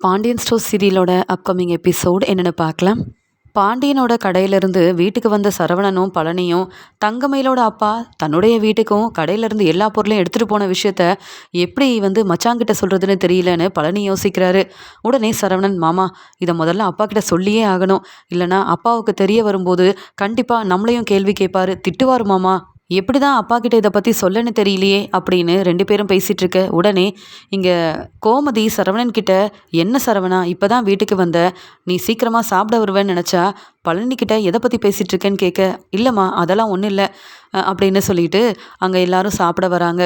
Pandian store சீரியலோட upcoming episode என்னென்னு பார்க்கலாம். பாண்டியனோட கடையிலேருந்து வீட்டுக்கு வந்த சரவணனும் பழனியும் தங்கமயிலோட அப்பா தன்னுடைய வீட்டுக்கும் கடையிலேருந்து எல்லா பொருளையும் எடுத்துகிட்டு போன விஷயத்த எப்படி வந்து மச்சாங்கிட்ட சொல்கிறதுன்னு தெரியலன்னு பழனி யோசிக்கிறாரு. உடனே சரவணன் மாமா இதை முதல்ல அப்பா கிட்ட சொல்லியே ஆகணும். இல்லைனா அப்பாவுக்கு தெரிய வரும்போது கண்டிப்பாக நம்மளையும் கேள்வி கேட்பாரு. திட்டுவார் மாமா. எப்படி தான் அப்பா கிட்ட இதை பற்றி சொல்லன்னு தெரியலையே அப்படின்னு ரெண்டு பேரும் பேசிகிட்டு இருக்க உடனே இங்கே கோமதி சரவணன் கிட்ட என்ன சரவணா இப்போ தான் வீட்டுக்கு வந்த? நீ சீக்கிரமாக சாப்பிட வருவேன்னு நினச்சா பழனிக்கிட்ட எதை பற்றி பேசிகிட்டு இருக்கேன்னு கேட்க இல்லைம்மா அதெல்லாம் ஒன்றும் இல்லை அப்படின்னு சொல்லிட்டு அங்கே எல்லாரும் சாப்பிட வராங்க.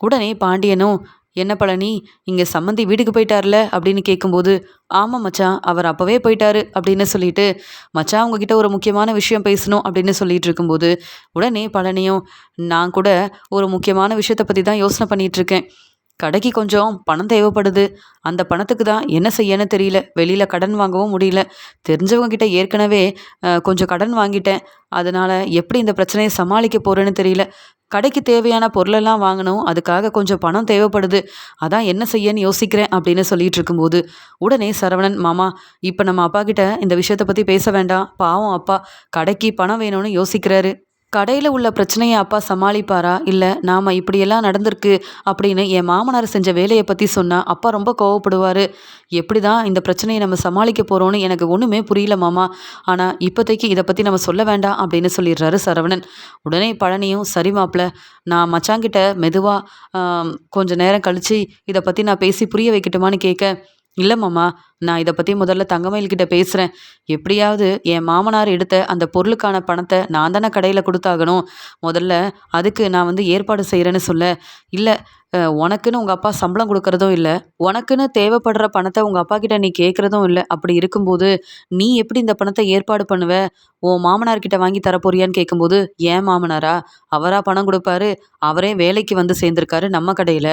உடனே பாண்டியனும் என்ன பழனி இங்கே சம்மந்தி வீட்டுக்கு போயிட்டார்ல? அப்படின்னு கேட்கும்போது ஆமாம் மச்சான் அவர் அப்போவே போயிட்டாரு அப்படின்னு சொல்லிட்டு மச்சான் உங்ககிட்ட ஒரு முக்கியமான விஷயம் பேசணும் அப்படின்னு சொல்லிட்டு இருக்கும்போது உடனே பழனியும் நான் கூட ஒரு முக்கியமான விஷயத்தை பற்றி தான் யோசனை பண்ணிகிட்ருக்கேன் கடைக்கு கொஞ்சம் பணம் தேவைப்படுது. அந்த பணத்துக்கு தான் என்ன செய்யன்னு தெரியல. வெளியில் கடன் வாங்கவும் முடியல. தெரிஞ்சவங்க கிட்ட ஏற்கனவே கொஞ்சம் கடன் வாங்கிட்டேன். அதனால் எப்படி இந்த பிரச்சனையை சமாளிக்க போகிறேன்னு தெரியல. கடைக்கு தேவையான பொருளெல்லாம் வாங்கணும். அதுக்காக கொஞ்சம் பணம் தேவைப்படுது. அதான் என்ன செய்யன்னு யோசிக்கிறேன் அப்படின்னு சொல்லிட்டு இருக்கும்போது உடனே சரவணன் மாமா இப்போ நம்ம அப்பா கிட்ட இந்த விஷயத்தை பற்றி பேச வேண்டாம். பாவம் அப்பா கடைக்கு பணம் வேணும்னு யோசிக்கிறாரு. கடையில் உள்ள பிரச்சனையை அப்பா சமாளிப்பாரா? இல்லை நாம் இப்படியெல்லாம் நடந்திருக்கு அப்படின்னு என் மாமனார் செஞ்ச வேலையை பற்றி சொன்னால் அப்பா ரொம்ப கோவப்படுவார். எப்படி தான் இந்த பிரச்சனையை நம்ம சமாளிக்க போகிறோன்னு எனக்கு ஒன்றுமே புரியல மாமா. ஆனால் இப்போதைக்கு இதை பற்றி நம்ம சொல்ல வேண்டாம் அப்படின்னு சொல்லிடுறாரு சரவணன். உடனே பழனியும் சரி மாப்பிள்ள நான் மச்சாங்கிட்ட மெதுவாக கொஞ்சம் நேரம் கழித்து இதை பற்றி நான் பேசி புரிய வைக்கட்டுமான்னு கேட்க இல்லை மாமா நான் இதை பற்றி முதல்ல தங்கமயில்கிட்ட பேசுகிறேன் எப்படியாவது என் மாமனார் எடுத்த அந்த பொருளுக்கான பணத்தை நான் தானே கடையில் கொடுத்தாகணும். முதல்ல அதுக்கு நான் வந்து ஏற்பாடு செய்கிறேன்னு சொல்ல. இல்லை உனக்குன்னு உங்கள் அப்பா சம்பளம் கொடுக்குறதும் இல்லை. உனக்குன்னு தேவைப்படுற பணத்தை உங்கள் அப்பா கிட்ட நீ கேட்குறதும் இல்லை. அப்படி இருக்கும்போது நீ எப்படி இந்த பணத்தை ஏற்பாடு பண்ணுவ? உன் மாமனார்கிட்ட வாங்கி தரப்போறியான்னு கேட்கும்போது ஏன் மாமனாரா? அவராக பணம் கொடுப்பாரு. அவரே வேலைக்கு வந்து சேர்ந்துருக்காரு நம்ம கடையில்.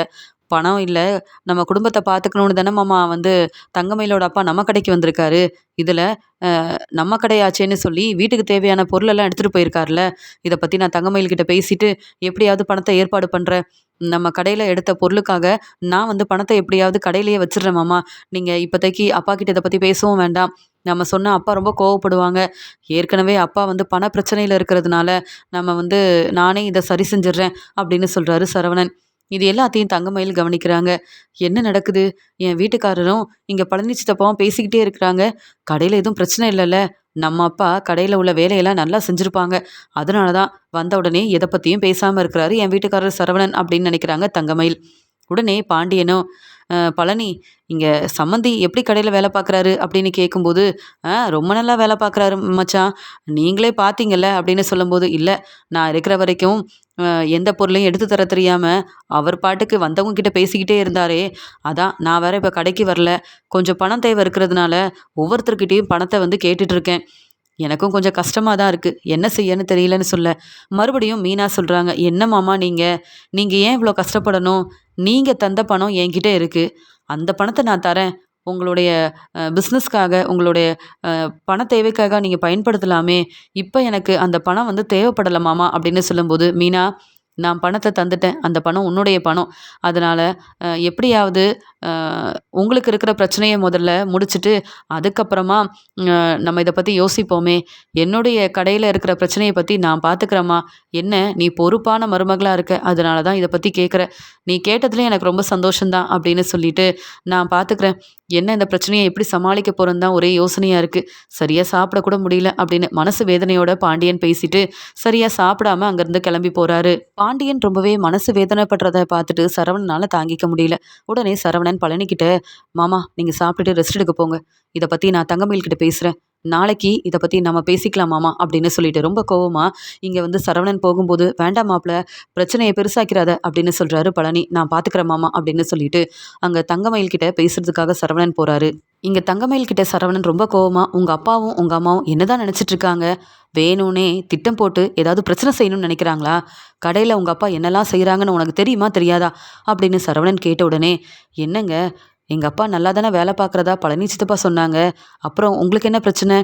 பணம் இல்லை நம்ம குடும்பத்தை பார்த்துக்கணுன்னு தானே மாமா வந்து தங்கமயிலோட அப்பா நம்ம கடைக்கு வந்திருக்காரு. இதில் நம்ம கடையாச்சேன்னு சொல்லி வீட்டுக்கு தேவையான பொருளெல்லாம் எடுத்துகிட்டு போயிருக்காருல இதை பற்றி நான் தங்கமயில்கிட்ட பேசிட்டு எப்படியாவது பணத்தை ஏற்பாடு பண்ணுறேன் நம்ம கடையில் எடுத்த பொருளுக்காக நான் வந்து பணத்தை எப்படியாவது கடையிலேயே வச்சிடுறேன் மாமா. நீங்கள் இப்போதைக்கு அப்பா கிட்ட இதை பற்றி பேசவும் வேண்டாம். நம்ம சொன்னால் அப்பா ரொம்ப கோவப்படுவாங்க. ஏற்கனவே அப்பா வந்து பண பிரச்சனையில் இருக்கிறதுனால நம்ம வந்து நானே இதை சரி செஞ்சிடுறேன் அப்படின்னு சொல்கிறாரு சரவணன். இது எல்லாத்தையும் தங்கமயில் கவனிக்கிறாங்க. என்ன நடக்குது? என் வீட்டுக்காரரும் இங்கே பழனி சித்தப்பாவும் பேசிக்கிட்டே இருக்கிறாங்க. கடையில் எதுவும் பிரச்சனை இல்லைல்ல. நம்ம அப்பா கடையில் உள்ள வேலையெல்லாம் நல்லா செஞ்சுருப்பாங்க. அதனால தான் வந்த உடனே எதை பற்றியும் பேசாமல் இருக்கிறாரு என் வீட்டுக்காரர் சரவணன் அப்படின்னு நினைக்கிறாங்க தங்கமயில் உடனே பாண்டியனும் பழனி இங்கே சம்மந்தி எப்படி கடையில் வேலை பார்க்குறாரு அப்படின்னு கேட்கும்போது ரொம்ப நல்லா வேலை பார்க்குறாரு மச்சான். நீங்களே பார்த்தீங்கல்ல அப்படின்னு சொல்லும்போது இல்லை நான் இருக்கிற வரைக்கும் எந்த பொருளையும் எடுத்து தர தெரியாமல் அவர் பாட்டுக்கு வந்தவங்க கிட்ட பேசிக்கிட்டே இருந்தாரே. அதான் நான் வேற இப்போ கடைக்கு வரல. கொஞ்சம் பணம் தேவை இருக்கிறதுனால ஒவ்வொருத்தர்கிட்டையும் பணத்தை வந்து கேட்டுட்ருக்கேன் எனக்கும் கொஞ்சம் கஷ்டமாக தான் இருக்குது என்ன செய்யன்னு தெரியலன்னு சொல்ல. மறுபடியும் மீனா சொல்கிறாங்க என்ன மாமா நீங்கள் நீங்கள் ஏன் இவ்வளோ கஷ்டப்படணும்? நீங்கள் தந்த பணம் என்கிட்ட இருக்குது அந்த பணத்தை நான் தரேன். உங்களுடைய பிஸ்னஸ்க்காக உங்களுடைய பண தேவைக்காக நீங்கள் பயன்படுத்தலாமே. இப்போ எனக்கு அந்த பணம் வந்து தேவைப்படலை மாமா அப்படின்னு சொல்லும்போது மீனா நான் பணத்தை தந்துட்டேன். அந்த பணம் உன்னுடைய பணம். அதனால் எப்படியாவது உங்களுக்கு இருக்கிற பிரச்சனையை முதல்ல முடிச்சுட்டு அதுக்கப்புறமா நம்ம இதை பற்றி யோசிப்போமே. என்னுடைய கடையில் இருக்கிற பிரச்சனையை பற்றி நான் பார்த்துக்கிறேம்மா என்ன நீ பொறுப்பான மருமகளாக இருக்க? அதனால தான் இதை பற்றி கேட்குற நீ கேட்டதுலேயே எனக்கு ரொம்ப சந்தோஷந்தான் அப்படின்னு சொல்லிட்டு நான் பார்த்துக்கிறேன் என்ன இந்த பிரச்சனையை எப்படி சமாளிக்க போகிறோன்னு தான் ஒரே யோசனையாக இருக்குது சரியாக சாப்பிடக்கூட முடியல அப்படின்னு மனசு வேதனையோட பாண்டியன் பேசிட்டு சரியாக சாப்பிடாம அங்கேருந்து கிளம்பி போகிறாரு பாண்டியன் ரொம்பவே மனசு வேதனைப்படுறத பார்த்துட்டு சரவணனால் தாங்கிக்க முடியல. உடனே சரவணன் பழனிக்கிட்ட மாமா நீங்கள் சாப்பிட்டுட்டு ரெஸ்ட் எடுக்க போங்க. இதை பற்றி நான் தங்கமயில் கிட்ட பேசுகிறேன் நாளைக்கு இதை பற்றி நம்ம பேசிக்கலாமாமா அப்படின்னு சொல்லிட்டு ரொம்ப கோவமாக இங்கே வந்து சரவணன் போகும்போது வேண்டாம் மாப்பிள்ள பிரச்சனையை பெருசாக்கிறாத அப்படின்னு சொல்கிறாரு பழனி. நான் பார்த்துக்கிறேன் மாமா அப்படின்னு சொல்லிட்டு அங்கே தங்கமயில் கிட்ட பேசுறதுக்காக சரவணன் போகிறாரு இங்கே தங்கமயில் கிட்ட சரவணன் ரொம்ப கோவமாக உங்கள் அப்பாவும் உங்கள் அம்மாவும் என்னதான் நினச்சிட்டு இருக்காங்க? வேணும்னே திட்டம் போட்டு ஏதாவது பிரச்சனை செய்யணும்னு நினைக்கிறாங்களா? கடையில் உங்கள் அப்பா என்னெல்லாம் செய்கிறாங்கன்னு உனக்கு தெரியுமா தெரியாதா? அப்படின்னு சரவணன் கேட்ட உடனே என்னங்க எங்கள் அப்பா நல்லா தானே வேலை பார்க்குறதா பழனி சித்தப்பா சொன்னாங்க. அப்புறம் உங்களுக்கு என்ன பிரச்சனை?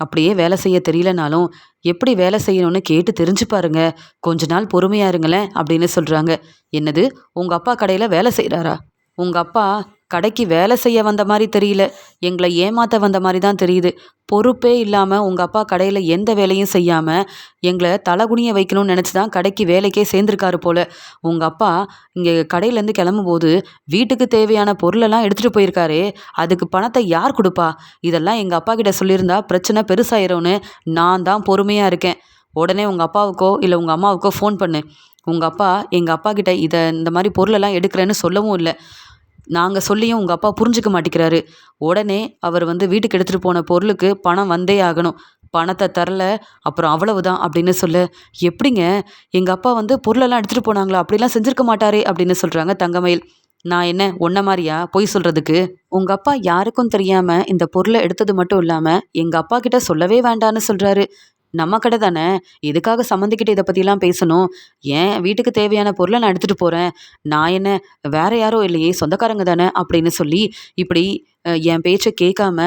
அப்படியே வேலை செய்ய தெரியலனாலும் எப்படி வேலை செய்யணும்னு கேட்டு தெரிஞ்சு பாருங்க. கொஞ்ச நாள் பொறுமையா இருங்களேன் அப்படின்னு சொல்கிறாங்க என்னது உங்கள் அப்பா கடையில் வேலை செய்கிறாரா உங்கள் அப்பா கடைக்கு வேலை செய்ய வந்த மாதிரி தெரியல. எங்களை ஏமாத்த வந்த மாதிரி தான் தெரியுது. பொறுப்பே இல்லாமல் உங்கள் அப்பா கடையில் எந்த வேலையும் செய்யாமல் எங்களை தலகுனிய வைக்கணும்னு நினச்சி தான் கடைக்கு வேலைக்கே சேர்ந்துருக்காரு போல். உங்கள் அப்பா இங்கே கடையிலேருந்து கிளம்பும்போது வீட்டுக்கு தேவையான பொருளெல்லாம் எடுத்துகிட்டு போயிருக்காரே. அதுக்கு பணத்தை யார் கொடுப்பா? இதெல்லாம் எங்கள் அப்பா கிட்ட சொல்லியிருந்தா பிரச்சனை பெருசாயிரும்னு நான் தான் பொறுமையாக இருக்கேன். உடனே உங்கள் அப்பாவுக்கோ இல்லை உங்கள் அம்மாவுக்கோ ஃபோன் பண்ணு. உங்கள் அப்பா எங்கள் அப்பா கிட்ட இதை இந்த மாதிரி பொருளெல்லாம் எடுக்கிறேன்னு சொல்லவும் இல்லை. நாங்கள் சொல்லியும் உங்கள் அப்பா புரிஞ்சுக்க மாட்டேங்கிறாரு. உடனே அவர் வந்து வீட்டுக்கு எடுத்துகிட்டு போன பொருளுக்கு பணம் வந்தே ஆகணும். பணத்தை தரல அப்புறம் அவ்வளவுதான் அப்படின்னு சொல்ல. எப்படிங்க? எங்கள் அப்பா வந்து பொருளெல்லாம் எடுத்துகிட்டு போனாங்களா? அப்படிலாம் செஞ்சுருக்க மாட்டாரே அப்படின்னு சொல்கிறாங்க தங்கமயில். நான் என்ன ஒன்றை மாதிரியா? பொய் சொல்கிறதுக்கு உங்கள் அப்பா யாருக்கும் தெரியாமல் இந்த பொருளை எடுத்தது மட்டும் இல்லாமல் எங்கள் அப்பா கிட்ட சொல்லவே வேண்டான்னு சொல்கிறாரு நம்ம கடை தானே? எதுக்காக சம்மந்திக்கிட்ட இதை பற்றிலாம் பேசணும்? ஏன் வீட்டுக்கு தேவையான பொருளை நான் எடுத்துகிட்டு போகிறேன் நான் என்ன வேற யாரோ இல்லையே சொந்தக்காரங்க தானே? அப்படின்னு சொல்லி இப்படி என் பேச்சை கேட்காம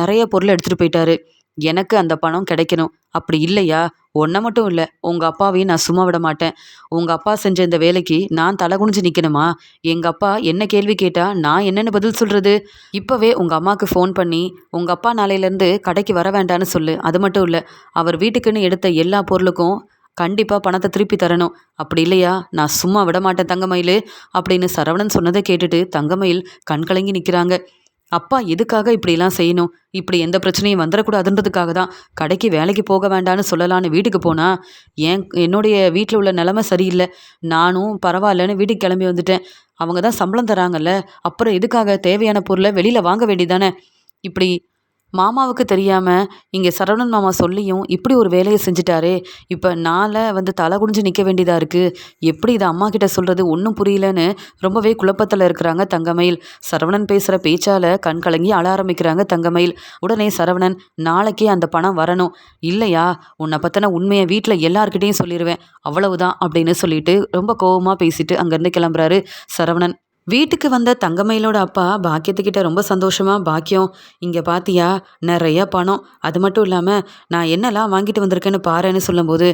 நிறைய பொருளை எடுத்துகிட்டு போயிட்டாரு. எனக்கு அந்த பணம் கிடைக்கணும். அப்படி இல்லையா? ஒன்றை மட்டும் இல்லை. உங்கள் அப்பாவையும் நான் சும்மா விட மாட்டேன். உங்கள் அப்பா செஞ்ச இந்த வேலைக்கு நான் தலை குனிஞ்சு நிற்கணுமா எங்கள் அப்பா என்ன கேள்வி கேட்டால் நான் என்னென்னு பதில் சொல்கிறது இப்போவே உங்கள் அம்மாவுக்கு ஃபோன் பண்ணி உங்கள் அப்பா நாளையிலேருந்து கடைக்கு வர வேண்டான்னு சொல்லு. அது மட்டும் இல்லை. அவர் வீட்டுக்குன்னு எடுத்த எல்லா பொருளுக்கும் கண்டிப்பாக பணத்தை திருப்பி தரணும். அப்படி இல்லையா? நான் சும்மா விட மாட்டேன் தங்கமயில். அப்படின்னு சரவணன் சொன்னதை கேட்டுட்டு தங்கமயில் கண்கலங்கி நிற்கிறாங்க அப்பா எதுக்காக இப்படிலாம் செய்யணும்? இப்படி எந்த பிரச்சனையும் வந்துடக்கூடாதுன்றதுக்காக தான் கடைக்கு வேலைக்கு போக வேண்டான்னு சொல்லலான்னு வீட்டுக்கு போனால் ஏன் என்னுடைய வீட்டில் உள்ள நிலமை சரியில்லை. நானும் பரவாயில்லன்னு வீட்டுக்கு கிளம்பி வந்துட்டேன். அவங்க தான் சம்பளம் தராங்கல்ல அப்புறம் எதுக்காக தேவையான பொருளை வெளியில் வாங்க வேண்டியதானே இப்படி மாமாவுக்கு தெரியாமல் இங்கே சரவணன் மாமா சொல்லியும் இப்படி ஒரு வேலையை செஞ்சிட்டாரே. இப்போ நாளை வந்து தலை குனிஞ்சு நிற்க வேண்டியதாக இருக்குது எப்படி இதை அம்மா கிட்ட சொல்கிறது ஒன்றும் புரியலன்னு ரொம்பவே குழப்பத்தில் இருக்கிறாங்க தங்கமயில். சரவணன் பேசுகிற பேச்சால் கண் கலங்கி அழ ஆரம்பிக்கிறாங்க தங்கமயில். உடனே சரவணன் நாளைக்கே அந்த பணம் வரணும். இல்லையா? உன்னை பற்றின உண்மையை வீட்டில் எல்லார்கிட்டேயும் சொல்லிடுவேன் அவ்வளவுதான் அப்படின்னு சொல்லிட்டு ரொம்ப கோவமாக பேசிட்டு அங்கேருந்து கிளம்புறாரு சரவணன். வீட்டுக்கு வந்த தங்கமயிலோட அப்பா பாக்கியத்துக்கிட்ட ரொம்ப சந்தோஷமா பாக்கியம் இங்கே பாத்தியா? நிறைய பணம். அது மட்டும் இல்லாமல் நான் என்னெல்லாம் வாங்கிட்டு வந்திருக்கேன்னு பாருன்னு சொல்லும்போது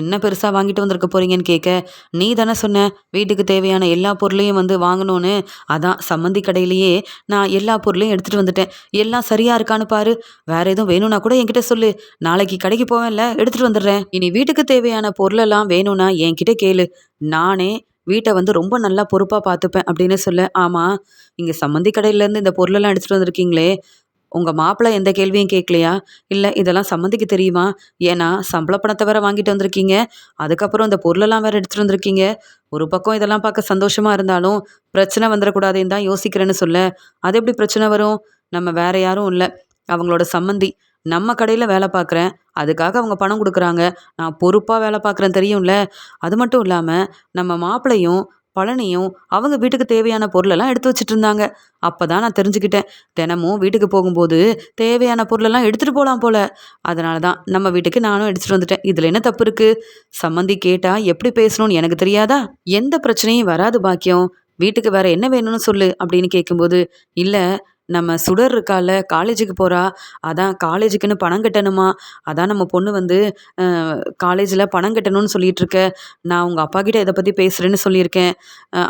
என்ன பெருசாக வாங்கிட்டு வந்திருக்க போறீங்கன்னு கேட்க நீ தானே சொன்ன வீட்டுக்கு தேவையான எல்லா பொருளையும் வந்து வாங்கணும்னு. அதான் சம்மந்தி கடையிலேயே நான் எல்லா பொருளையும் எடுத்துகிட்டு வந்துட்டேன். எல்லாம் சரியா இருக்கான்னு பாரு. வேற எதுவும் வேணும்னா கூட என்கிட்ட சொல்லு. நாளைக்கு கடைக்கு போவேன்ல எடுத்துகிட்டு வந்துடுறேன். இனி வீட்டுக்கு தேவையான பொருளெல்லாம் வேணும்னா என்கிட்ட கேளு. நானே வீட்டை வந்து ரொம்ப நல்லா பொறுப்பாக பார்த்துப்பேன் அப்படின்னு சொல்ல ஆமாம் நீங்கள் சம்மந்தி கடையிலேருந்து இந்த பொருளெல்லாம் எடுத்துகிட்டு வந்திருக்கீங்களே உங்கள் மாப்பிள்ளை எந்த கேள்வியும் கேட்கலையா? இல்லை இதெல்லாம் சம்மந்திக்கு தெரியுமா? ஏன்னா சம்பள பணத்தை வேற வாங்கிட்டு வந்திருக்கீங்க அதுக்கப்புறம் இந்த பொருளெல்லாம் வேற எடுத்துகிட்டு வந்திருக்கீங்க. ஒரு பக்கம் இதெல்லாம் பார்க்க சந்தோஷமாக இருந்தாலும் பிரச்சனை வந்துடக்கூடாதுன்னு தான் யோசிக்கிறேன்னு சொல்ல அது எப்படி பிரச்சனை வரும்? நம்ம வேற யாரும் இல்லை அவங்களோட சம்மந்தி நம்ம கடையில் வேலை பார்க்குறேன். அதுக்காக அவங்க பணம் கொடுக்குறாங்க. நான் பொறுப்பாக வேலை பார்க்குறேன் தெரியும்ல. அது மட்டும் இல்லாமல் நம்ம மாப்பிள்ளையும் பழனியும் அவங்க வீட்டுக்கு தேவையான பொருளெல்லாம் எடுத்து வச்சுட்டு இருந்தாங்க அப்போ தான் நான் தெரிஞ்சுக்கிட்டேன். தினமும் வீட்டுக்கு போகும்போது தேவையான பொருளெல்லாம் எடுத்துகிட்டு போகலாம் போல். அதனால தான் நம்ம வீட்டுக்கு நானும் எடுத்துகிட்டு வந்துட்டேன். இதில் என்ன தப்பு இருக்குது சம்மந்தி கேட்டால் எப்படி பேசணும்னு எனக்கு தெரியாதா? எந்த பிரச்சனையும் வராது பாக்கியம். வீட்டுக்கு வேற என்ன வேணும்னு சொல்லு அப்படின்னு கேட்கும்போது இல்லை நம்ம சுடர் இருக்கால காலேஜுக்கு போகிறா அதான் காலேஜுக்குன்னு பணம் கட்டணுமா? அதான் நம்ம பொண்ணு வந்து காலேஜில் பணம் கட்டணும்னு சொல்லிட்டு இருக்க நான் உங்கள் அப்பா கிட்ட இதை பற்றி பேசுகிறேன்னு சொல்லியிருக்கேன்.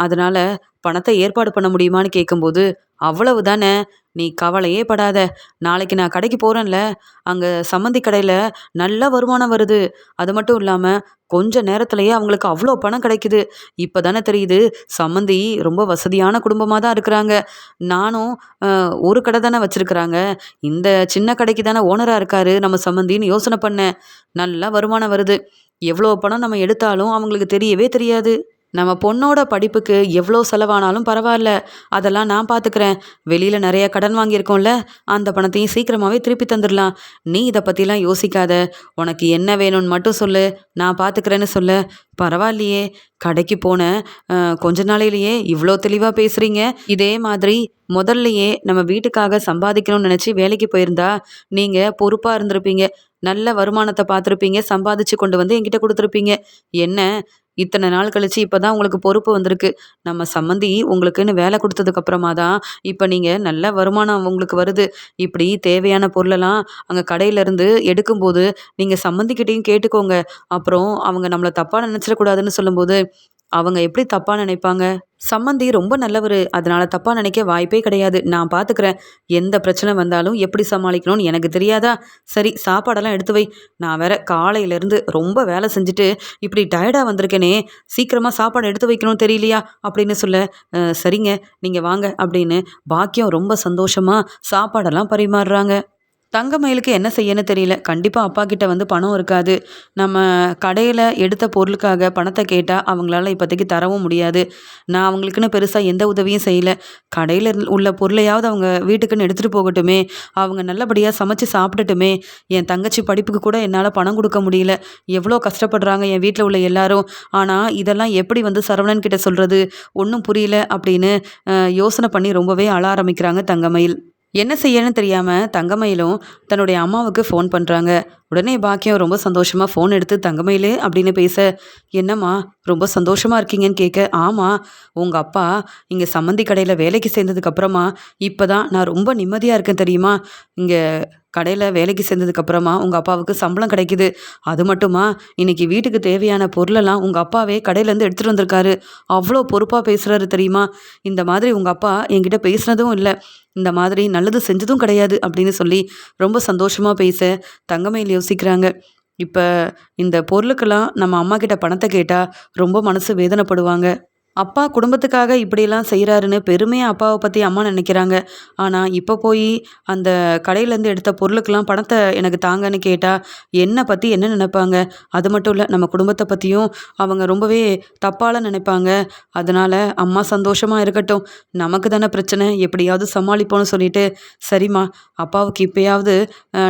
அதனால் பணத்தை ஏற்பாடு பண்ண முடியுமான்னு கேட்கும்போது அவ்வளவு தானே? நீ கவலையே படாத. நாளைக்கு நான் கடைக்கு போகிறேன்ல அங்கே சம்மந்தி கடையில் நல்ல வருமானம் வருது. அது மட்டும் இல்லாமல் கொஞ்ச நேரத்திலேயே அவங்களுக்கு அவ்வளோ பணம் கிடைக்குது. இப்போ தானே தெரியுது சம்மந்தி ரொம்ப வசதியான குடும்பமாக தான் இருக்கிறாங்க. நானும் ஒரு கடை தானே வச்சுருக்குறாங்க. இந்த சின்ன கடைக்கு தானே ஓனராக இருக்காரு நம்ம சம்மந்தின்னு யோசனை பண்ணேன். நல்லா வருமானம் வருது. எவ்வளோ பணம் நம்ம எடுத்தாலும் அவங்களுக்கு தெரியவே தெரியாது. நம்ம பொண்ணோட படிப்புக்கு எவ்வளோ செலவானாலும் பரவாயில்ல. அதெல்லாம் நான் பார்த்துக்கிறேன் வெளியில் நிறைய கடன் வாங்கியிருக்கோம்ல. அந்த பணத்தையும் சீக்கிரமாகவே திருப்பி தந்துடலாம் நீ இதை பற்றிலாம் யோசிக்காத. உனக்கு என்ன வேணும்னு மட்டும் சொல்லு. நான் பார்த்துக்கிறேன்னு சொல்ல. பரவாயில்லையே. கடைக்கு போன கொஞ்ச நாளையிலேயே இவ்வளோ தெளிவாக பேசுகிறீங்க இதே மாதிரி முதல்லையே நம்ம வீட்டுக்காக சம்பாதிக்கணும்னு நினச்சி வேலைக்கு போயிருந்தா நீங்கள் பொறுப்பாக இருந்திருப்பீங்க. நல்ல வருமானத்தை பார்த்துருப்பீங்க சம்பாதிச்சு கொண்டு வந்து என்கிட்ட கொடுத்துருப்பீங்க. என்ன? இத்தனை நாள் கழிச்சு இப்போ தான் உங்களுக்கு பொறுப்பு வந்திருக்கு. நம்ம சம்மந்தி உங்களுக்குன்னு வேலை கொடுத்ததுக்கு அப்புறமா தான் இப்போ நீங்கள் நல்ல வருமானம் உங்களுக்கு வருது. இப்படி தேவையான பொருளெல்லாம் அங்கே கடையிலேருந்து எடுக்கும்போது நீங்கள் சம்மந்திக்கிட்டேயும் கேட்டுக்கோங்க. அப்புறம் அவங்க நம்மளை தப்பாக நினச்சிடக்கூடாதுன்னு சொல்லும்போது அவங்க எப்படி தப்பாக நினைப்பாங்க? சம்மந்தி ரொம்ப நல்லவர். அதனால தப்பாக நினைக்க வாய்ப்பே கிடையாது. நான் பார்த்துக்கிறேன் எந்த பிரச்சனை வந்தாலும் எப்படி சமாளிக்கணும்னு எனக்கு தெரியாதா? சரி சாப்பாடெல்லாம் எடுத்து வை. நான் வேற காலையிலேருந்து ரொம்ப வேலை செஞ்சுட்டு இப்படி டயர்டாக வந்திருக்கேனே. சீக்கிரமாக சாப்பாடு எடுத்து வைக்கணும்னு தெரியலையா? அப்படின்னு சொல்ல சரிங்க. நீங்கள் வாங்க. அப்படின்னு பாக்கியம் ரொம்ப சந்தோஷமாக சாப்பாடெல்லாம் பரிமாறுறாங்க. தங்கமயிலுக்கு என்ன செய்யன்னு தெரியல. கண்டிப்பாக அப்பா கிட்ட வந்து பணம் இருக்காது. நம்ம கடையில் எடுத்த பொருளுக்காக பணத்தை கேட்டால் அவங்களால இப்போதைக்கு தரவும் முடியாது. நான் அவங்களுக்குன்னு பெருசாக எந்த உதவியும் செய்யலை. கடையில் உள்ள பொருளையாவது அவங்க வீட்டுக்குன்னு எடுத்துகிட்டு போகட்டுமே. அவங்க நல்லபடியாக சமைச்சு சாப்பிட்டுட்டுமே என் தங்கச்சி படிப்புக்கு கூட என்னால் பணம் கொடுக்க முடியல. எவ்வளோ கஷ்டப்படுறாங்க என் வீட்டில் உள்ள எல்லாரும். ஆனால் இதெல்லாம் எப்படி வந்து சரவணன் கிட்ட சொல்கிறது ஒன்றும் புரியல அப்படின்னு யோசனை பண்ணி ரொம்பவே அழ ஆரம்பிக்கிறாங்க தங்கமயில் என்ன செய்யன்னு தெரியாமல் தங்கமயிலும் தன்னுடைய அம்மாவுக்கு ஃபோன் பண்ணுறாங்க உடனே பாக்கியம் ரொம்ப சந்தோஷமாக ஃபோன் எடுத்து தங்கமயிலே அப்படின்னு பேச என்னம்மா ரொம்ப சந்தோஷமாக இருக்கீங்கன்னு கேட்க ஆமாம் உங்கள் அப்பா இங்கே சம்மந்தி கடையில் வேலைக்கு சேர்ந்ததுக்கப்புறமா இப்போ தான் நான் ரொம்ப நிம்மதியாக இருக்கேன் தெரியுமா? இங்கே கடையில் வேலைக்கு சேர்ந்ததுக்கு அப்புறமா உங்கள் அப்பாவுக்கு சம்பளம் கிடைக்குது. அது மட்டுமா? இன்னைக்கு வீட்டுக்கு தேவையான பொருளெல்லாம் உங்கள் அப்பாவே கடையிலேருந்து எடுத்துகிட்டு வந்திருக்காரு. அவ்வளோ பொறுப்பாக பேசுகிறாரு தெரியுமா? இந்த மாதிரி உங்கள் அப்பா என்கிட்ட பேசுனதும் இல்லை. இந்த மாதிரி நல்லது செஞ்சதும் கிடையாது அப்படின்னு சொல்லி ரொம்ப சந்தோஷமாக பேச தங்கமையில் யோசிக்கிறாங்க. இப்போ இந்த பொருளுக்கெல்லாம் நம்ம அம்மா கிட்ட பணத்தை கேட்டால் ரொம்ப மனசு வேதனைப்படுவாங்க. அப்பா குடும்பத்துக்காக இப்படியெல்லாம் செய்கிறாருன்னு பெருமையாக அப்பாவை பற்றி அம்மா நினைக்கிறாங்க. ஆனால் இப்போ போய் அந்த கடையிலேருந்து எடுத்த பொருளுக்கெல்லாம் பணத்தை எனக்கு தாங்கன்னு கேட்டால் என்னை பற்றி என்ன நினைப்பாங்க? அது மட்டும் இல்லை நம்ம குடும்பத்தை பற்றியும் அவங்க ரொம்பவே தப்பால நினைப்பாங்க. அதனால் அம்மா சந்தோஷமாக இருக்கட்டும். நமக்கு தானே பிரச்சனை எப்படியாவது சமாளிப்போம்னு சொல்லிட்டு. சரிம்மா அப்பாவுக்கு இப்போயாவது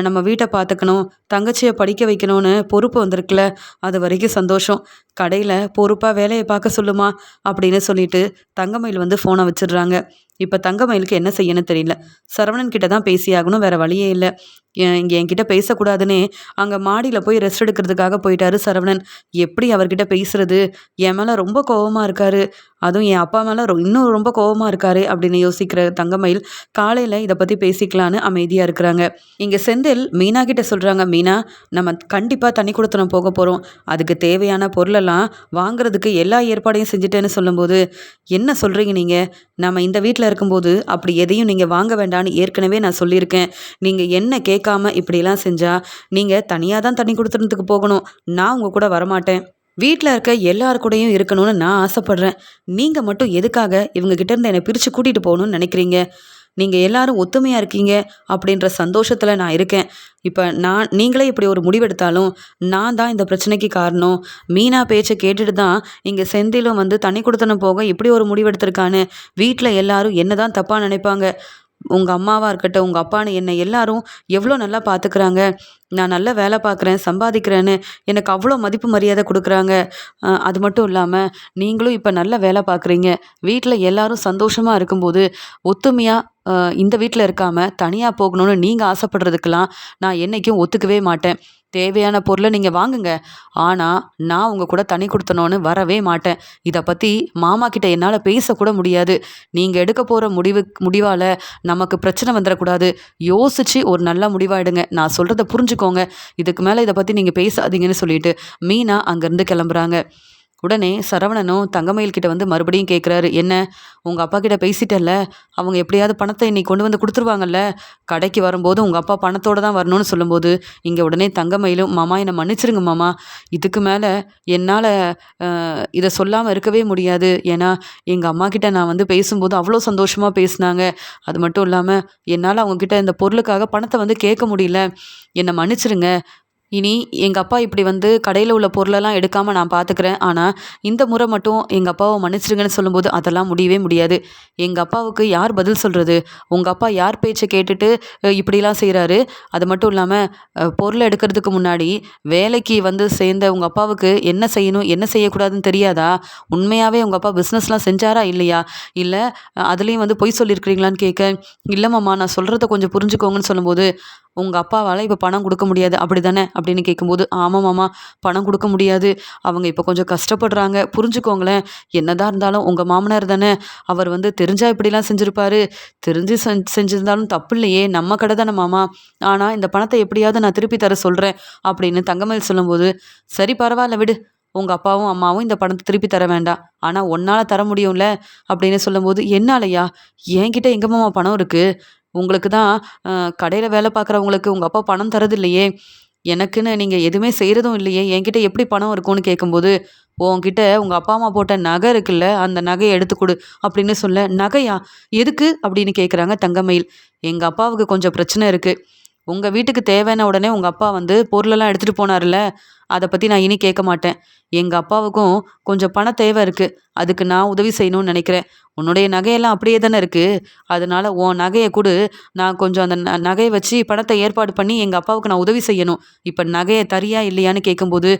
நம்ம வீட்டை பார்த்துக்கணும் தங்கச்சியை படிக்க வைக்கணும்னு பொறுப்பு வந்திருக்குல்ல அது வரைக்கும் சந்தோஷம். கடையில் பொறுப்பாக வேலையை பார்க்க சொல்லுமா? அப்படின்னு சொல்லிட்டு தங்கமயில் வந்து ஃபோனை வச்சிடுறாங்க. இப்போ தங்கமயிலுக்கு என்ன செய்யணும் தெரியல. சரவணன் கிட்ட தான் பேசியாகணும் வேற வழியே இல்லை. இங்கே என்கிட்ட பேசக்கூடாதுன்னே அங்கே மாடியில் போய் ரெஸ்ட் எடுக்கிறதுக்காக போயிட்டாரு சரவணன். எப்படி அவர்கிட்ட பேசுறது? என் மேலே ரொம்ப கோவமாக இருக்காரு. அதுவும் என் அப்பா மேலே இன்னும் ரொம்ப கோவமாக இருக்காரு அப்படின்னு யோசிக்கிற தங்கமயில் காலையில் இதை பற்றி பேசிக்கலான்னு அமைதியாக இருக்கிறாங்க. இங்கே செந்தில் மீனா கிட்ட சொல்கிறாங்க மீனா நம்ம கண்டிப்பாக தண்ணி கொடுத்தனம் போக போகிறோம் அதுக்கு தேவையான பொருளெல்லாம் வாங்குறதுக்கு எல்லா ஏற்பாடையும் செஞ்சுட்டேன்னு சொல்லும்போது என்ன சொல்கிறீங்க நீங்கள் நம்ம இந்த வீட்டில் இருக்கும்போது அப்படி எதையும் நீங்கள் வாங்க வேண்டாம்னு ஏற்கனவே நான் சொல்லியிருக்கேன். நீங்கள் என்ன கேட்காம இப்படிலாம் செஞ்சால் நீங்கள் தனியாக தான் தண்ணி கொடுத்துறதுக்கு போகணும். நான் உங்கள் கூட வரமாட்டேன். வீட்டில் இருக்க எல்லார் கூடயும் இருக்கணும்னு நான் ஆசைப்பட்றேன். நீங்கள் மட்டும் எதுக்காக இவங்க கிட்ட இருந்து என்னை பிரித்து கூட்டிகிட்டு போகணும்னு நினைக்கிறீங்க? நீங்கள் எல்லாரும் ஒத்துமையாக இருக்கீங்க அப்படின்ற சந்தோஷத்தில் நான் இருக்கேன். இப்போ நான் நீங்களே இப்படி ஒரு முடிவெடுத்தாலும் நான் தான் இந்த பிரச்சனைக்கு காரணம். மீனா பேச்சை கேட்டுட்டு தான் இங்கே செந்திலும் வந்து தண்ணி கொடுத்தனும் போக இப்படி ஒரு முடிவெடுத்திருக்கான்னு வீட்டில் எல்லாரும் என்ன தான் தப்பாக நினைப்பாங்க. உங்கள் அம்மாவாக இருக்கட்டும் உங்கள் அப்பான்னு என்னை எல்லாரும் எவ்வளோ நல்லா பார்த்துக்கிறாங்க நான் நல்ல வேலை பார்க்குறேன் சம்பாதிக்கிறேன்னு எனக்கு அவ்வளோ மதிப்பு மரியாதை கொடுக்குறாங்க. அது மட்டும் இல்லாமல் நீங்களும் இப்போ நல்ல வேலை பார்க்குறீங்க வீட்டில் எல்லாரும் சந்தோஷமாக இருக்கும்போது ஒத்துமையாக இந்த வீட்டில் இருக்காமல் தனியாக போகணும்னு நீங்கள் ஆசைப்படுறதுக்கெல்லாம் நான் என்றைக்கும் ஒத்துக்கவே மாட்டேன். தேவையான பொருளை நீங்கள் வாங்குங்க. ஆனால் நான் உங்கள் கூட தனி கொடுத்தனோன்னு வரவே மாட்டேன். இதை பற்றி மாமா கிட்ட என்னால் பேசக்கூட முடியாது. நீங்கள் எடுக்க போகிற முடிவு முடிவால் நமக்கு பிரச்சனை வந்துடக்கூடாது யோசித்து ஒரு நல்ல முடிவாக எடுங்க நான் சொல்கிறத புரிஞ்சுக்கோங்க. இதுக்கு மேலே இதை பற்றி நீங்கள் பேசாதீங்கன்னு சொல்லிட்டு மீனா அங்கேருந்து கிளம்புறாங்க. உடனே சரவணனும் தங்கமயில் கிட்ட வந்து மறுபடியும் கேட்குறாரு என்ன உங்கள் அப்பா கிட்ட பேசிட்டல்ல அவங்க எப்படியாவது பணத்தை இன்னைக்கு கொண்டு வந்து கொடுத்துருவாங்கல்ல? கடைக்கு வரும்போது உங்கள் அப்பா பணத்தோடு தான் வரணும்னு சொல்லும்போது இங்கே உடனே தங்கமயிலும் மாமா என்னை மன்னிச்சிருங்க மாமா. இதுக்கு மேலே என்னால் இதை சொல்லாமல் இருக்கவே முடியாது. ஏன்னா எங்கள் அம்மா கிட்ட நான் வந்து பேசும்போது அவ்வளோ சந்தோஷமாக பேசினாங்க. அது மட்டும் இல்லாமல் என்னால் அவங்கக்கிட்ட இந்த பொருளுக்காக பணத்தை வந்து கேட்க முடியல. என்னை மன்னிச்சிருங்க. இனி எங்கள் அப்பா இப்படி வந்து கடையில் உள்ள பொருளெல்லாம் எடுக்காமல் நான் பார்த்துக்கிறேன் ஆனால் இந்த முறை மட்டும் எங்கள் அப்பாவை மன்னிச்சிருங்கன்னு சொல்லும்போது அதெல்லாம் முடியவே முடியாது. எங்கள் அப்பாவுக்கு யார் பதில் சொல்கிறது உங்கள் அப்பா யார் பேச்சை கேட்டுட்டு இப்படிலாம் செய்கிறாரு அது மட்டும் இல்லாமல் பொருளை எடுக்கிறதுக்கு முன்னாடி வேலைக்கு வந்து சேர்ந்த உங்கள் அப்பாவுக்கு என்ன செய்யணும் என்ன செய்யக்கூடாதுன்னு தெரியாதா? உண்மையாகவே உங்கள் அப்பா பிஸ்னஸ்லாம் செஞ்சாரா இல்லையா? இல்லை அதுலேயும் வந்து பொய் சொல்லியிருக்கிறீங்களான்னு கேட்க இல்லைம்மாம்மா நான் சொல்கிறத கொஞ்சம் புரிஞ்சுக்கோங்கன்னு சொல்லும்போது உங்கள் அப்பாவால் இப்போ பணம் கொடுக்க முடியாது. அப்படி தானே அப்படின்னு கேட்கும்போது ஆமாம் மாமா பணம் கொடுக்க முடியாது. அவங்க இப்போ கொஞ்சம் கஷ்டப்படுறாங்க. புரிஞ்சுக்கோங்களேன். என்னதான் இருந்தாலும் உங்கள் மாமனார் தானே. அவர் வந்து தெரிஞ்சா இப்படிலாம் செஞ்சுருப்பாரு. தெரிஞ்சு செஞ்சிருந்தாலும் தப்பு இல்லையே. நம்ம கடை தானே மாமா. ஆனால் இந்த பணத்தை எப்படியாவது நான் திருப்பி தர சொல்கிறேன் அப்படின்னு தங்கமயில் சொல்லும்போது சரி பரவாயில்ல விடு. உங்கள் அப்பாவும் அம்மாவும் இந்த பணத்தை திருப்பி தர வேண்டாம். ஆனால் உன்னால் தர முடியும்ல? அப்படின்னு சொல்லும்போது என்னாலையா? என்கிட்ட எங்கள் மாமா பணம் இருக்குது உங்களுக்கு தான் கடையில் வேலை பார்க்குறவங்களுக்கு உங்கள் அப்பா பணம் தரது இல்லையே. எனக்குன்னு நீங்கள் எதுவுமே செய்கிறதும் இல்லையே. என்கிட்ட எப்படி பணம் இருக்கும்னு கேட்கும்போது உன்கிட்ட உங்கள் அப்பா அம்மா போட்ட நகை இருக்குல்ல அந்த நகையை எடுத்து கொடு அப்படின்னு சொல்ல நகையா? எதுக்கு? அப்படின்னு கேட்குறாங்க தங்கமயில். எங்கள் அப்பாவுக்கு கொஞ்சம் பிரச்சனை இருக்குது உங்கள் வீட்டுக்கு தேவையான உடனே உங்கள் அப்பா வந்து பொருளெல்லாம் எடுத்துகிட்டு போனார்ல அதை பற்றி நான் இனி கேட்க மாட்டேன். எங்கள் அப்பாவுக்கும் கொஞ்சம் பண தேவை இருக்குது அதுக்கு நான் உதவி செய்யணும்னு நினைக்கிறேன். உன்னுடைய நகையெல்லாம் அப்படியே தானே இருக்குது அதனால் உன் நகையை கொடு. நான் கொஞ்சம் அந்த ந நகையை வச்சு பணத்தை ஏற்பாடு பண்ணி எங்கள் அப்பாவுக்கு நான் உதவி செய்யணும். இப்போ நகையை தரியா இல்லையான்னு கேட்கும்போது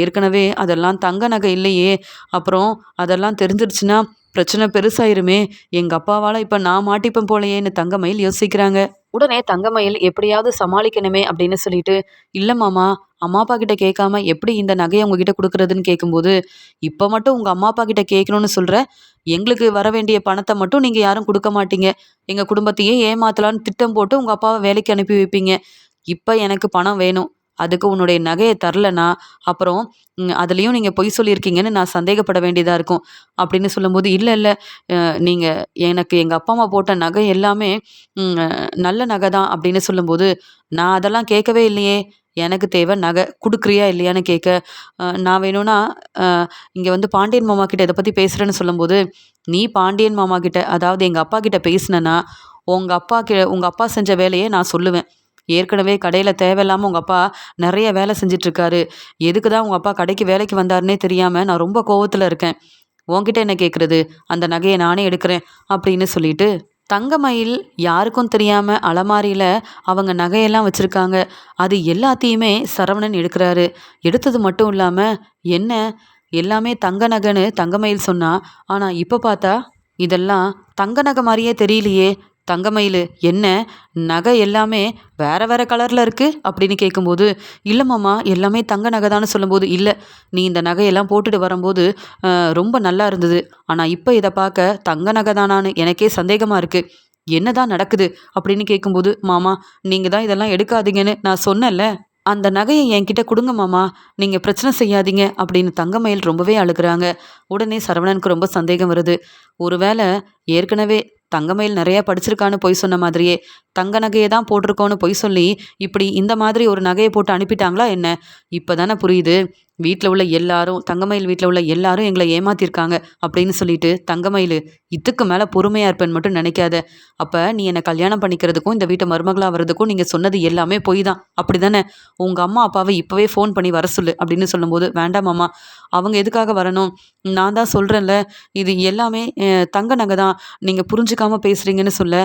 ஏற்கனவே அதெல்லாம் தங்க நகை இல்லையே. அப்புறம் அதெல்லாம் தெரிஞ்சிருச்சுன்னா பிரச்சனை பெருசாயிருமே எங்கள் அப்பாவால் இப்போ நான் மாட்டிப்பேன் போலையேன்னு தங்கமயில் யோசிக்கிறாங்க. உடனே தங்கமயில் எப்படியாவது சமாளிக்கணுமே அப்படின்னு சொல்லிட்டு இல்லை மாமா அம்மா அப்பா கிட்ட கேட்காம எப்படி இந்த நகையை உங்ககிட்ட கொடுக்குறதுன்னு கேட்கும்போது இப்போ மட்டும் உங்கள் அம்மா அப்பா கிட்ட கேட்கணும்னு சொல்கிற எங்களுக்கு வர வேண்டிய பணத்தை மட்டும் நீங்கள் யாரும் கொடுக்க மாட்டீங்க. எங்கள் குடும்பத்தையே ஏமாத்தலான்னு திட்டம் போட்டு உங்கள் அப்பாவை வேலைக்கு அனுப்பி வைப்பீங்க. இப்போ எனக்கு பணம் வேணும். அதுக்கு உன்னுடைய நகையை தரலனா அப்புறம் அதுலேயும் நீங்கள் பொய் சொல்லியிருக்கீங்கன்னு நான் சந்தேகப்பட வேண்டியதாக இருக்கும். அப்படின்னு சொல்லும்போது இல்லை இல்லை நீங்கள் எனக்கு எங்கள் அப்பா அம்மா போட்ட நகை எல்லாமே நல்ல நகை தான். அப்படின்னு சொல்லும்போது நான் அதெல்லாம் கேட்கவே இல்லையே. எனக்கு தேவை நகை. கொடுக்குறியா இல்லையான்னு கேட்க நான் வேணும்னா இங்கே வந்து பாண்டியன் மாமா கிட்ட இதை பற்றி பேசுகிறேன்னு சொல்லும்போது நீ பாண்டியன் மாமா கிட்ட அதாவது எங்கள் அப்பா கிட்ட பேசினேன்னா உங்கள் அப்பா கி உங்கள் அப்பா செஞ்ச வேலையை நான் சொல்லுவேன். ஏற்கனவே கடையில் தேவையில்லாமல் உங்கள் அப்பா நிறைய வேலை செஞ்சிட்ருக்காரு. எதுக்கு தான் உங்கள் அப்பா கடைக்கு வேலைக்கு வந்தாருன்னே தெரியாமல் நான் ரொம்ப கோவத்தில் இருக்கேன். உன்கிட்ட என்ன கேட்குறது அந்த நகையை நானே எடுக்கிறேன் அப்படின்னு சொல்லிட்டு தங்கமயில் யாருக்கும் தெரியாமல் அலமாரியில் அவங்க நகையெல்லாம் வச்சுருக்காங்க. அது எல்லாத்தையுமே சரவணன் எடுக்கிறாரு. எடுத்தது மட்டும் இல்லாமல் என்ன? எல்லாமே தங்க நகைன்னு தங்கமயில் சொன்னா ஆனால் இப்போ பார்த்தா இதெல்லாம் தங்க நகை மாதிரியே தெரியலையே. தங்கமயில் என்ன? நகை எல்லாமே வேற வேற கலரில் இருக்குது அப்படின்னு கேட்கும்போது இல்லை மாமா எல்லாமே தங்க நகை தானே சொல்லும்போது இல்லை நீ இந்த நகையெல்லாம் போட்டுட்டு வரும்போது ரொம்ப நல்லா இருந்தது. ஆனால் இப்போ இதை பார்க்க தங்க நகை தானான்னு எனக்கே சந்தேகமாக இருக்குது என்னதான் நடக்குது? அப்படின்னு கேட்கும்போது மாமா நீங்கள் தான் இதெல்லாம் எடுக்காதீங்கன்னு நான் சொன்னேன்ல. அந்த நகையை என்கிட்ட கொடுங்க மாமா. நீங்கள் பிரச்சனை செய்யாதீங்க அப்படின்னு தங்கமயில் ரொம்பவே அழுகிறாங்க. உடனே சரவணனுக்கு ரொம்ப சந்தேகம் வருது. ஒருவேளை ஏற்கனவே தங்கமயில் நிறைய படிச்சிருக்கான்னு பொய் சொன்ன மாதிரியே தங்க நகையை தான் போட்டிருக்கோன்னு பொய் சொல்லி இப்படி இந்த மாதிரி ஒரு நகையை போட்டு அனுப்பிட்டாங்களா என்ன? இப்போ தானே புரியுது. வீட்டில் உள்ள எல்லாரும் தங்கமயில் வீட்டில் உள்ள எல்லாரும் எங்களை ஏமாத்திருக்காங்க அப்படின்னு சொல்லிட்டு தங்கமயில் இதுக்கு மேலே பொறுமையாக இருப்பேன்னு மட்டும் நினைக்காத. அப்போ நீ என்னை கல்யாணம் பண்ணிக்கிறதுக்கும் இந்த வீட்டை மருமகளாக வர்றதுக்கும் நீங்கள் சொன்னது எல்லாமே பொய் தான் அப்படி தானே உங்கள் அம்மா அப்பாவை இப்போவே ஃபோன் பண்ணி வர சொல்லு அப்படின்னு சொல்லும்போது வேண்டாம் அம்மா அவங்க எதுக்காக வரணும்? நான் தான் சொல்கிறேன்ல இது எல்லாமே தங்க நகை தான். நீங்கள் புரிஞ்சுக்காமல் பேசுகிறீங்கன்னு சொல்ல.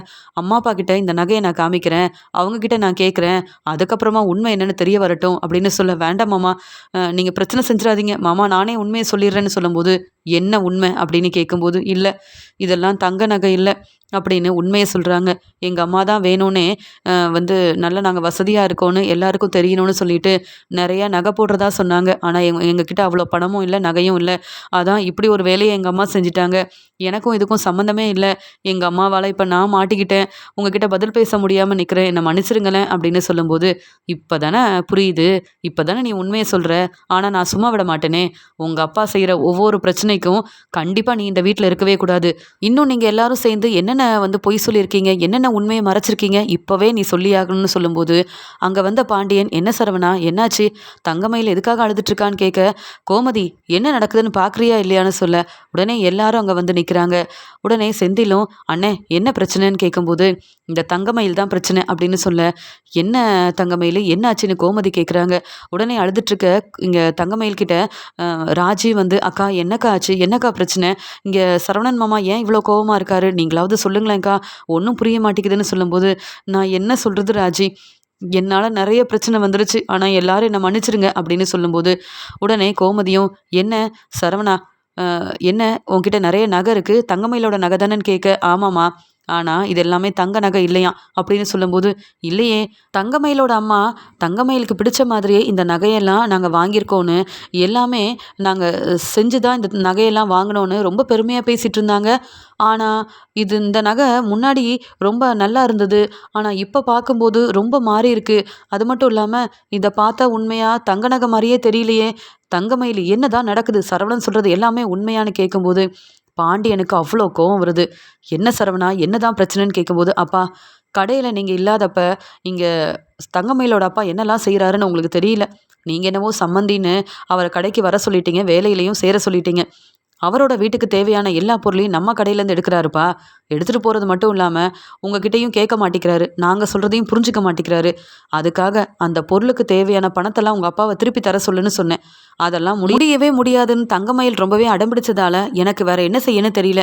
அம்மா அப்பா கிட்ட இந்த நகையை நான் காமிக்கிறேன். அவங்கக்கிட்ட நான் கேட்குறேன் அதுக்கப்புறமா உண்மை என்னென்னு தெரிய வரட்டும் அப்படின்னு சொல்ல வேண்டாம் மாமா நீங்கள் பிரச்சனை செஞ்சிடாதீங்க. மாமா நானே உண்மையை சொல்லிடுறேன்னு சொல்லும்போது என்ன உண்மை அப்படின்னு கேட்கும்போது இல்லை இதெல்லாம் தங்க நகை இல்லை அப்படின்னு உண்மையை சொல்கிறாங்க எங்கள் அம்மா தான் வேணும்னே வந்து நல்லா நாங்கள் வசதியாக இருக்கோன்னு எல்லாருக்கும் தெரியணும்னு சொல்லிட்டு நிறையா நகை போடுறதா சொன்னாங்க. ஆனால் எங் எங்ககிட்ட அவ்வளோ பணமும் இல்லை நகையும் இல்லை. அதான் இப்படி ஒரு வேலையை எங்கள் அம்மா செஞ்சிட்டாங்க. எனக்கும் இதுக்கும் சம்மந்தமே இல்லை. எங்கள் அம்மாவால் இப்போ நான் மாட்டிக்கிட்டேன். உங்ககிட்ட பதில் பேச முடியாமல் நிற்கிறேன் என்னை மன்னிச்சிருங்களேன் அப்படின்னு சொல்லும்போது இப்போ தானே புரியுது. இப்போ தானே நீ உண்மையை சொல்கிற ஆனால் நான் சும்மா விட மாட்டேனே. உங்கள் அப்பா செய்கிற ஒவ்வொரு பிரச்சனைக்கும் கண்டிப்பாக நீ இந்த வீட்டில் இருக்கவே கூடாது. இன்னும் நீங்கள் எல்லாரும் சேர்ந்து என்னென்ன வந்து பொய் சொல்லியிருக்கீங்க? என்னென்ன உண்மையை மறைச்சிருக்கீங்க? இப்போவே நீ சொல்லியாகணும்னு சொல்லும்போது அங்கே வந்த பாண்டியன் என்ன சரவணா? என்னாச்சு? தங்கமயில் எதுக்காக அழுதுட்ருக்கான்னு கேட்க கோமதி என்ன நடக்குதுன்னு பார்க்குறியா இல்லையான்னு சொல்ல. உடனே எல்லாரும் அங்கே வந்து நிற்கிறாங்க உடனே செந்திலும் அண்ணே என்ன பிரச்சனைன்னு கேட்கும்போது இந்த தங்கமயில் தான் பிரச்சனை அப்படின்னு சொல்ல என்ன தங்கமயில்? என்ன ஆச்சுன்னு கோமதி கேட்குறாங்க உடனே அழுதுட்டுருக்க இங்கே தங்கமயில் கிட்ட ராஜி வந்து அக்கா என்னக்கா ஆச்சு? என்னக்கா பிரச்சனை? இங்கே சரவணன் மாமா ஏன் இவ்வளோ கோவமாக இருக்காரு? நீங்களாவது சொல்லுங்களேன்க்கா ஒன்றும் புரிய மாட்டேங்குதுன்னு சொல்லும்போது நான் என்ன சொல்கிறது ராஜி? என்னால் நிறைய பிரச்சனை வந்துருச்சு. ஆனால் எல்லாரும் என்னை மன்னிச்சிருங்க அப்படின்னு சொல்லும்போது உடனே கோமதியும் என்ன சரவணா? என்ன? உன்கிட்ட நிறைய நகை இருக்குது தங்கமயிலோட நகை தானேன்னு கேட்க ஆமாம்மா. ஆனால் இது எல்லாமே தங்க நகை இல்லையா? அப்படின்னு சொல்லும்போது இல்லையே தங்கமயிலோட அம்மா தங்கமயிலுக்கு பிடிச்ச மாதிரியே இந்த நகையெல்லாம் நாங்கள் வாங்கியிருக்கோன்னு எல்லாமே நாங்கள் செஞ்சு தான் இந்த நகையெல்லாம் வாங்கினோன்னு ரொம்ப பெருமையாக பேசிகிட்டு இருந்தாங்க. ஆனால் இது இந்த நகை முன்னாடி ரொம்ப நல்லா இருந்தது. ஆனால் இப்போ பார்க்கும்போது ரொம்ப மாறி இருக்கு. அது மட்டும் இல்லாமல் இதை பார்த்தா உண்மையாக தங்க நகை மாதிரியே தெரியலையே. தங்கமயில் என்ன தான் நடக்குது? சரவணன் சொல்கிறது எல்லாமே உண்மையானு கேட்கும்போது பாண்டியனுக்கு அவ்வளோ கோவம் வருது. என்ன சரவணா என்ன தான் பிரச்சனைன்னு கேட்கும்போது அப்பா கடையில் நீங்கள் இல்லாதப்ப இங்கே தங்கமயிலோட அப்பா என்னெல்லாம் செய்கிறாருன்னு உங்களுக்கு தெரியல. நீங்கள் என்னவோ சம்மந்தின்னு அவரை கடைக்கு வர சொல்லிட்டீங்க வேலையிலையும் சேர சொல்லிட்டீங்க. அவரோட வீட்டுக்கு தேவையான எல்லா பொருளையும் நம்ம கடையிலேருந்து எடுக்கிறாருப்பா. எடுத்துகிட்டு போகிறது மட்டும் இல்லாமல் உங்ககிட்டையும் கேட்க மாட்டேங்கிறாரு. நாங்கள் சொல்கிறதையும் புரிஞ்சுக்க மாட்டேங்கிறாரு. அதுக்காக அந்த பொருளுக்கு தேவையான பணத்தெல்லாம் உங்கள் அப்பாவை திருப்பி தர சொல்லுன்னு சொன்னேன். அதெல்லாம் முடியவே முடியாதுன்னு தங்கமயில் ரொம்பவே அடம்பிடிச்சதால எனக்கு வேற என்ன செய்யணும் தெரியல.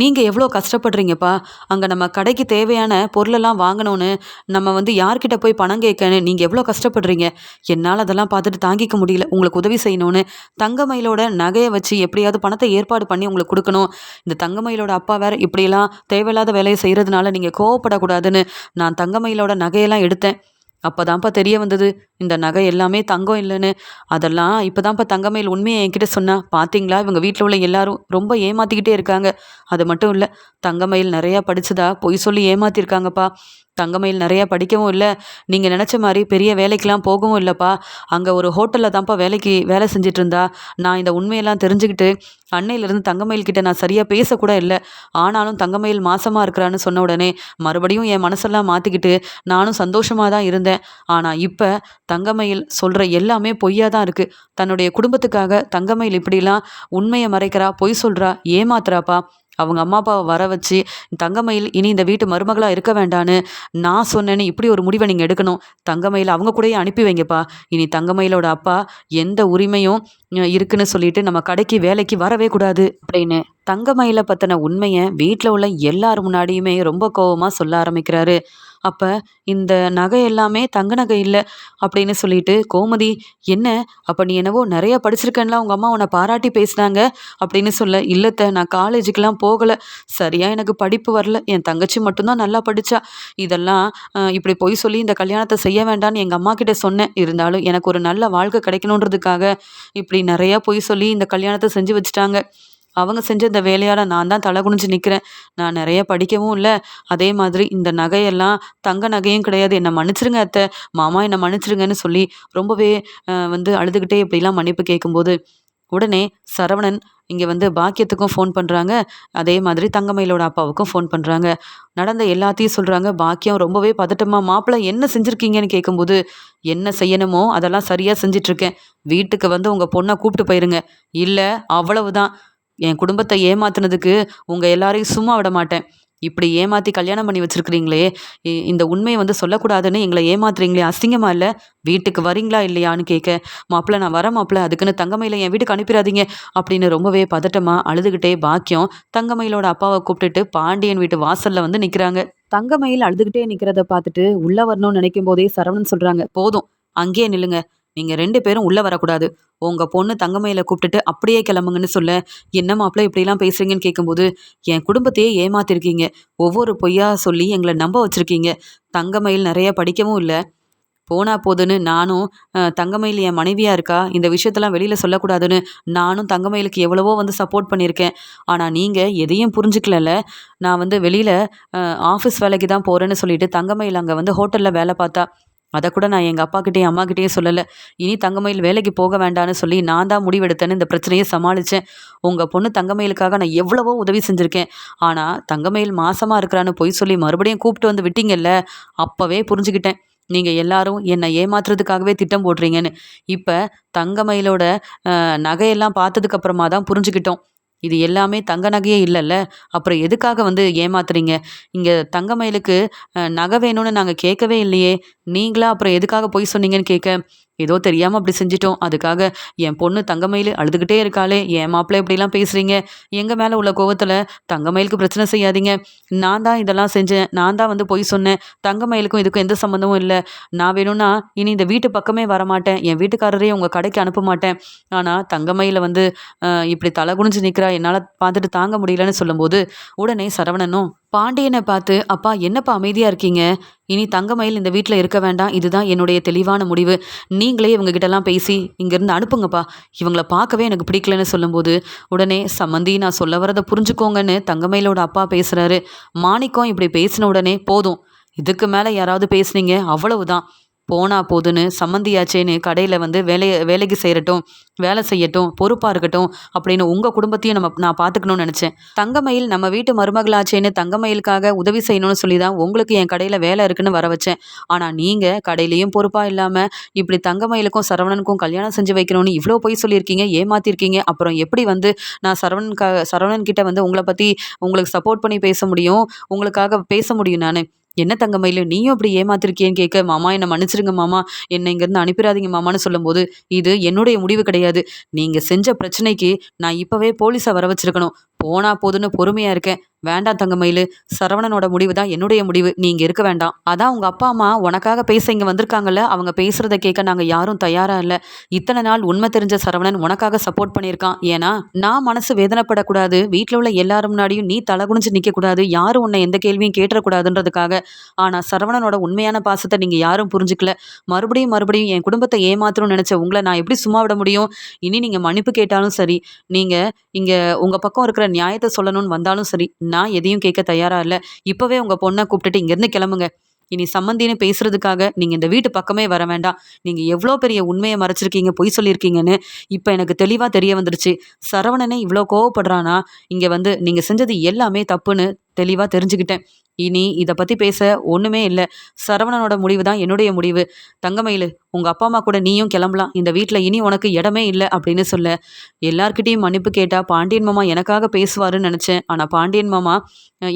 நீங்கள் எவ்வளோ கஷ்டப்படுறீங்கப்பா? அங்கே நம்ம கடைக்கு தேவையான பொருளெல்லாம் வாங்கணும்னு நம்ம வந்து யார்கிட்ட போய் பணம் கேட்கணும் நீங்கள் எவ்வளோ கஷ்டப்படுறீங்க? என்னால் அதெல்லாம் பார்த்துட்டு தாங்கிக்க முடியல. உங்களுக்கு உதவி செய்யணும்னு தங்கமயிலோட நகையை வச்சு எப்படியாவது பணத்தை ஏற்பாடு பண்ணி உங்களுக்கு கொடுக்கணும். இந்த தங்கமயிலோட அப்பா வேற இப்படியெல்லாம் தேவையில்லாத வேலையை செய்கிறதுனால நீங்கள் கோவப்படக்கூடாதுன்னு நான் தங்கமயிலோட நகையெல்லாம் எடுத்தேன். அப்போதான்ப்பா தெரிய வந்தது. இந்த நகை எல்லாமே தங்கம் இல்லைன்னு. அதெல்லாம் இப்போ தான்ப்பா தங்கமயில் உண்மையை என்கிட்ட சொன்னா. பார்த்தீங்களா இவங்க வீட்டில் உள்ள எல்லாரும் ரொம்ப ஏமாற்றிக்கிட்டே இருக்காங்க. அது மட்டும் இல்லை தங்கமயில் நிறையா படிச்சதா பொய் சொல்லி ஏமாத்திருக்காங்கப்பா. தங்கமயில் நிறையா படிக்கவும் இல்லை. நீங்கள் நினச்ச மாதிரி பெரிய வேலைக்கெலாம் போகவும் இல்லைப்பா. அங்கே ஒரு ஹோட்டலில் தான்ப்பா வேலைக்கு வேலை செஞ்சுட்டு இருந்தா நான் இந்த உண்மையெல்லாம் தெரிஞ்சுக்கிட்டு அன்னையிலேருந்து தங்கமயில் கிட்ட நான் சரியாக பேசக்கூட இல்லை. ஆனாலும் தங்கமயில் மாசமாக இருக்கிறான்னு சொன்ன உடனே மறுபடியும் என் மனசெல்லாம் மாற்றிக்கிட்டு நானும் சந்தோஷமாக தான் இருந்தேன். ஆனால் இப்போ தங்கமயில் சொல்கிற எல்லாமே பொய்யாக தான் இருக்குது தன்னுடைய குடும்பத்துக்காக தங்கமயில் இப்படிலாம் உண்மையை மறைக்கிறா பொய் சொல்கிறா ஏமாத்துறாப்பா. அவங்க அம்மா அப்பாவை வர வச்சு தங்கமயில் இனி இந்த வீட்டு மருமகளாக இருக்க வேண்டான்னு நான் சொன்னேன்னு இப்படி ஒரு முடிவை நீங்கள் எடுக்கணும். தங்கமயில் அவங்க கூடயே அனுப்பி வைங்கப்பா. இனி தங்கமயிலோட அப்பா எந்த உரிமையும் இருக்குன்னு சொல்லிட்டு நம்ம கடைக்கு வேலைக்கு வரவே கூடாது அப்படின்னு தங்கமயில பற்றின உண்மையை வீட்டில் உள்ள எல்லார் முன்னாடியுமே ரொம்ப கோபமாக சொல்ல ஆரம்பிக்கிறாரு. அப்போ இந்த நகை எல்லாமே தங்க நகை இல்லை அப்படின்னு சொல்லிட்டு கோமதி என்ன? அப்போ நீ என்னவோ நிறைய படிச்சிருக்கேன்லாம் உங்கள் அம்மா உன்னை பாராட்டி பேசினாங்க அப்படின்னு சொல்ல இல்லத்த நான் காலேஜுக்கெலாம் போகலை. சரியாக எனக்கு படிப்பு வரல. என் தங்கச்சி மட்டும்தான் நல்லா படித்தா இதெல்லாம் இப்படி பொய் சொல்லி இந்த கல்யாணத்தை செய்ய வேண்டாம்னு எங்கள் அம்மா கிட்ட சொன்னேன். இருந்தாலும் எனக்கு ஒரு நல்ல வாழ்க்கை கிடைக்கணுன்றதுக்காக இப்படி நிறையா பொய் சொல்லி இந்த கல்யாணத்தை செஞ்சு வச்சுட்டாங்க. அவங்க செஞ்ச இந்த வேலையால் நான் தான் தலை குனிஞ்சு நிற்கிறேன் நான் நிறைய படிக்கவும் இல்லை. அதே மாதிரி இந்த நகையெல்லாம் தங்க நகையும் கிடையாது. என்னை மன்னிச்சிருங்க அத்தை. மாமா என்னை மன்னிச்சிருங்கன்னு சொல்லி ரொம்பவே வந்து அழுதுகிட்டே இப்படிலாம் மன்னிப்பு கேட்கும்போது உடனே சரவணன் இங்கே வந்து பாக்கியத்துக்கும் ஃபோன் பண்ணுறாங்க அதே மாதிரி தங்கமயிலோட அப்பாவுக்கும் ஃபோன் பண்ணுறாங்க நடந்த எல்லாத்தையும் சொல்கிறாங்க பாக்கியம் ரொம்பவே பதட்டமாக மாப்பிள்ளை என்ன செஞ்சுருக்கீங்கன்னு கேட்கும்போது என்ன செய்யணுமோ அதெல்லாம் சரியாக செஞ்சிட்ருக்கேன். வீட்டுக்கு வந்து உங்கள் பொண்ணை கூப்பிட்டு போயிருங்க. இல்லை அவ்வளவுதான். என் குடும்பத்தை ஏமாத்துனதுக்கு உங்கள் எல்லாரையும் சும்மா விட மாட்டேன். இப்படி ஏமாற்றி கல்யாணம் பண்ணி வச்சுருக்கிறீங்களே இந்த உண்மையை வந்து சொல்லக்கூடாதுன்னு எங்களை ஏமாத்துறீங்களே அசிங்கமா இல்லை? வீட்டுக்கு வரீங்களா இல்லையான்னு கேட்க மாப்பிள்ள நான் வர மாப்பிள்ள அதுக்குன்னு தங்கமயில என் வீட்டுக்கு அனுப்பிடாதீங்க அப்படின்னு ரொம்பவே பதட்டமாக அழுதுகிட்டே பாக்கியம் தங்கமயிலோட அப்பாவை கூப்பிட்டுட்டு பாண்டியன் வீட்டு வாசலில் வந்து நிற்கிறாங்க தங்கமயில் அழுதுகிட்டே நிற்கிறத பார்த்துட்டு உள்ளே வரணும்னு நினைக்கும் போதே சரவணன் சொல்கிறாங்க போதும் அங்கேயே நில்லுங்க. நீங்கள் ரெண்டு பேரும் உள்ளே வரக்கூடாது. உங்கள் பொண்ணு தங்கமயில கூப்பிட்டுட்டு அப்படியே கிளம்புங்கன்னு சொல்ல என்ன மாப்பிள்ள இப்படிலாம் பேசுறீங்கன்னு கேட்கும்போது என் குடும்பத்தையே ஏமாத்திருக்கீங்க. ஒவ்வொரு பொய்யா சொல்லி எங்களை நம்ப வச்சுருக்கீங்க. தங்கமயில் நிறைய படிக்கவும் இல்லை. போனா போதுன்னு நானும் தங்கமயில் என் மனைவியாக இருக்கா? இந்த விஷயத்தெல்லாம் வெளியில் சொல்லக்கூடாதுன்னு நானும் தங்கமயிலுக்கு எவ்வளவோ வந்து சப்போர்ட் பண்ணியிருக்கேன். ஆனால் நீங்கள் எதையும் புரிஞ்சுக்கலல்ல. நான் வந்து வெளியில் ஆஃபீஸ் வேலைக்கு தான் போகிறேன்னு சொல்லிட்டு தங்கமயில் அங்கே வந்து ஹோட்டலில் வேலை பார்த்தா அதை கூட நான் எங்கள் அப்பாக்கிட்டேயும் அம்மாக்கிட்டேயே சொல்லலை. இனி தங்கமயில் வேலைக்கு போக வேண்டான்னு சொல்லி நான் தான் முடிவெடுத்தேன்னு இந்த பிரச்சனையை சமாளித்தேன் உங்கள் பொண்ணு தங்கமயிலுக்காக நான் எவ்வளவோ உதவி செஞ்சுருக்கேன். ஆனால் தங்கமயில் மாசமாக இருக்கிறான்னு பொய் சொல்லி மறுபடியும் கூப்பிட்டு வந்து விட்டீங்கல்ல அப்போவே புரிஞ்சுக்கிட்டேன். நீங்கள் எல்லாரும் என்னை ஏமாத்துறதுக்காகவே திட்டம் போடுறீங்கன்னு. இப்போ தங்கமயிலோட நகையெல்லாம் பார்த்ததுக்கப்புறமா தான் புரிஞ்சுக்கிட்டோம். இது எல்லாமே தங்க நகையே இல்லைல்ல. அப்புறம் எதுக்காக வந்து ஏமாத்துறீங்க? இங்கே தங்கமயிலுக்கு நகை வேணும்னு நாங்கள் கேட்கவே இல்லையே. நீங்களா அப்புறம் எதுக்காக போய் சொன்னீங்கன்னு கேட்க? ஏதோ தெரியாமல் அப்படி செஞ்சிட்டோம். அதுக்காக என் பொண்ணு தங்கமயில் அழுதுகிட்டே இருக்காளே. என் மாப்பிள்ளை இப்படிலாம் பேசுகிறீங்க எங்கள் மேலே உள்ள கோவத்தில் தங்கமயிலுக்கு பிரச்சனை செய்யாதீங்க. நான் தான் இதெல்லாம் செஞ்சேன். நான் தான் வந்து பொய் சொன்னேன். தங்கமயிலுக்கும் இதுக்கும் எந்த சம்மந்தமும் இல்லை. நான் வேணும்னா இனி இந்த வீட்டு பக்கமே வரமாட்டேன். என் வீட்டுக்காரரே உங்கள் கடைக்கு அனுப்ப மாட்டேன். ஆனால் தங்கமயில வந்து இப்படி தலை குனிஞ்சு நிற்கிறா என்னால் பார்த்துட்டு தாங்க முடியலன்னு சொல்லும்போது உடனே சரவணனும் பாண்டியனை பார்த்து அப்பா என்னப்பா அமைதியாக இருக்கீங்க? இனி தங்கமயில் இந்த வீட்டில் இருக்க வேண்டாம். இதுதான் என்னுடைய தெளிவான முடிவு. நீங்களே இவங்ககிட்டலாம் பேசி இங்கேருந்து அனுப்புங்கப்பா. இவங்கள பார்க்கவே எனக்கு பிடிக்கலன்னு சொல்லும்போது உடனே சம்மந்தி நான் சொல்ல வரதை புரிஞ்சுக்கோங்கன்னு தங்கமயிலோட அப்பா பேசுகிறாரு மாணிக்கம் இப்படி பேசின உடனே போதும். இதுக்கு மேலே யாராவது பேசுனீங்க? அவ்வளவுதான். போனா போதுன்னு சம்மந்தியாச்சேன்னு கடையில் வந்து வேலையை வேலைக்கு செய்யட்டும் வேலை செய்யட்டும் பொறுப்பாக இருக்கட்டும் அப்படின்னு உங்கள் குடும்பத்தையும் நம்ம நான் பார்த்துக்கணும்னு நினச்சேன். தங்கமயில் நம்ம வீட்டு மருமகளாச்சேன்னு தங்கமயிலுக்காக உதவி செய்யணும்னு சொல்லி தான் உங்களுக்கு என் கடையில் வேலை இருக்குன்னு வர வச்சேன். ஆனால் நீங்கள் கடையிலையும் பொறுப்பாக இல்லாமல் இப்படி தங்கமயிலுக்கும் சரவணனுக்கும் கல்யாணம் செஞ்சு வைக்கணும்னு இவ்வளோ போய் சொல்லியிருக்கீங்க ஏமாத்திருக்கீங்க அப்புறம் எப்படி வந்து நான் சரவணன் சரவணன் கிட்ட வந்து உங்களை பற்றி உங்களுக்கு சப்போர்ட் பண்ணி பேச முடியும் உங்களுக்காக பேச முடியும் நான். என்ன தங்கமயிலு நீயும் அப்படி ஏமாத்திருக்கியேன்னு கேட்க மாமா என்னை மன்னிச்சிருங்க மாமா. என்னை இங்கேருந்து அனுப்பிடாதீங்க மாமான்னு சொல்லும்போது இது என்னுடைய முடிவு கிடையாது. நீங்கள் செஞ்ச பிரச்சனைக்கு நான் இப்போவே போலீஸை வர வச்சிருக்கணும். போனா போதுன்னு பொறுமையாக இருக்கேன். வேண்டாம் தங்கமயில் சரவணனோட முடிவு தான் என்னுடைய முடிவு. நீ இங்கே இருக்க வேண்டாம். அதான் உங்கள் அப்பா அம்மா உனக்காக பேச இங்கே வந்திருக்காங்கல்ல அவங்க பேசுகிறத கேட்க நாங்கள் யாரும் தயாராக இல்லை. இத்தனை நாள் உண்மை தெரிஞ்ச சரவணன் உனக்காக சப்போர்ட் பண்ணியிருக்கான். ஏன்னா நான் மனசு வேதனைப்படக்கூடாது வீட்டில் உள்ள எல்லாரும் முன்னாடியும் நீ தலை குனிஞ்சு நிற்கக்கூடாது யாரும் உன்னை எந்த கேள்வியும் கேட்டுறக்கூடாதுன்றதுக்காக. ஆனால் சரவணனோட உண்மையான பாசத்தை நீங்கள் யாரும் புரிஞ்சுக்கல. மறுபடியும் மறுபடியும் என் குடும்பத்தை ஏமாத்தணும்னு நினச்ச உங்களை நான் எப்படி சும்மா விட முடியும்? இனி நீங்கள் மன்னிப்பு கேட்டாலும் சரி நீங்கள் இங்கே உங்கள் பக்கம் இருக்கிற நியாயத்தை சொல்லணும்னு வந்தாலும் சரி நான் எதையும் கேட்க தயாராக இல்லை. இப்போவே உங்கள் பொண்ணை கூப்பிட்டுட்டு இங்கேருந்து கிளம்புங்க. இனி சம்மந்தின்னு பேசுறதுக்காக நீங்கள் இந்த வீட்டு பக்கமே வர வேண்டாம். நீங்கள் எவ்வளோ பெரிய உண்மையை மறைச்சிருக்கீங்க பொய் சொல்லியிருக்கீங்கன்னு இப்போ எனக்கு தெளிவாக தெரிய வந்துருச்சு. சரவணனே இவ்வளோ கோவப்படுறானா? இங்கே வந்து நீங்கள் செஞ்சது எல்லாமே தப்புன்னு தெளிவாக தெரிஞ்சுக்கிட்டேன். இனி இதை பற்றி பேச ஒன்றுமே இல்லை. சரவணனோட முடிவு தான் என்னுடைய முடிவு. தங்கமயில் உங்கள் அப்பா அம்மா கூட நீயும் கிளம்பலாம். இந்த வீட்டில் இனி உனக்கு இடமே இல்லை அப்படின்னு சொல்ல. எல்லார்கிட்டேயும் மன்னிப்பு கேட்டால் பாண்டியன் மாமா எனக்காக பேசுவாருன்னு நினச்சேன். ஆனால் பாண்டியன் மாமா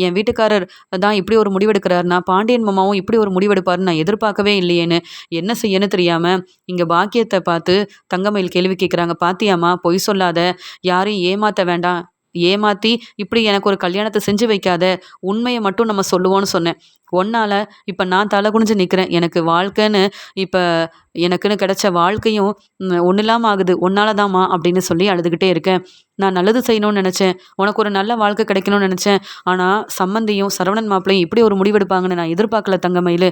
என் வீட்டுக்காரர் தான் இப்படி ஒரு முடிவெடுக்கிறாருனா பாண்டியன் மாமாவும் இப்படி ஒரு முடிவெடுப்பாருன்னு நான் எதிர்பார்க்கவே இல்லையேன்னு. என்ன செய்யன்னு தெரியாமல் இங்கே பாக்கியத்தை பார்த்து தங்கமயில் கேள்வி கேட்குறாங்க பாத்தியாமா பொய் சொல்லாத. யாரையும் ஏமாற்ற வேண்டாம். ஏமாற்றி இப்படி எனக்கு ஒரு கல்யாணத்தை செஞ்சு வைக்காத உண்மையை மட்டும் நம்ம சொல்லுவோன்னு சொன்னேன். ஒன்னால் இப்போ நான் தலை குனிஞ்சு நிற்கிறேன் எனக்கு வாழ்க்கைன்னு இப்போ எனக்குன்னு கிடைச்ச வாழ்க்கையும் ஒன்றும் இல்லாமல் ஆகுது. ஒன்னால தாம்மா அப்படின்னு சொல்லி அழுதுகிட்டே இருக்கேன். நான் நல்லது செய்யணும்னு நினச்சேன். உனக்கு ஒரு நல்ல வாழ்க்கை கிடைக்கணும்னு நினச்சேன். ஆனால் சம்மந்தியும் சரவணன் மாப்பிளையும் இப்படி ஒரு முடிவெடுப்பாங்கன்னு நான் எதிர்பார்க்கல தங்கமயில்.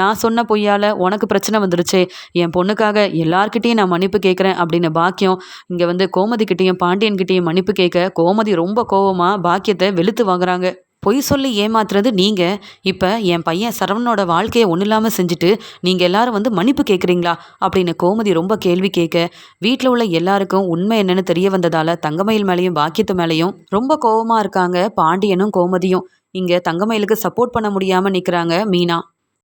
நான் சொன்ன பொய்யால் உனக்கு பிரச்சனை வந்துருச்சே. என் பொண்ணுக்காக எல்லார்கிட்டேயும் நான் மன்னிப்பு கேட்குறேன் அப்படின்னு பாக்கியம் இங்கே வந்து கோமதிக்கிட்டேயும் பாண்டியன்கிட்டேயும் மன்னிப்பு கேட்க கோமதி ரொம்ப கோவமாக பாக்கியத்தை வெளுத்து வாங்குறாங்க. பொய் சொல்லி ஏமாத்துறது நீங்கள் இப்போ என் பையன் சரவணோட வாழ்க்கையை ஒன்றும் இல்லாமல் செஞ்சுட்டு நீங்கள் எல்லாரும் வந்து மன்னிப்பு கேட்குறீங்களா அப்படின்னு கோமதி ரொம்ப கேள்வி கேட்க வீட்டில் உள்ள எல்லாருக்கும் உண்மை என்னன்னு தெரிய வந்ததால் தங்கமயில் மேலேயும் பாக்கியத்து மேலேயும் ரொம்ப கோபமாக இருக்காங்க பாண்டியனும் கோமதியும். இங்கே தங்கமயிலுக்கு சப்போர்ட் பண்ண முடியாமல் நிற்கிறாங்க மீனா.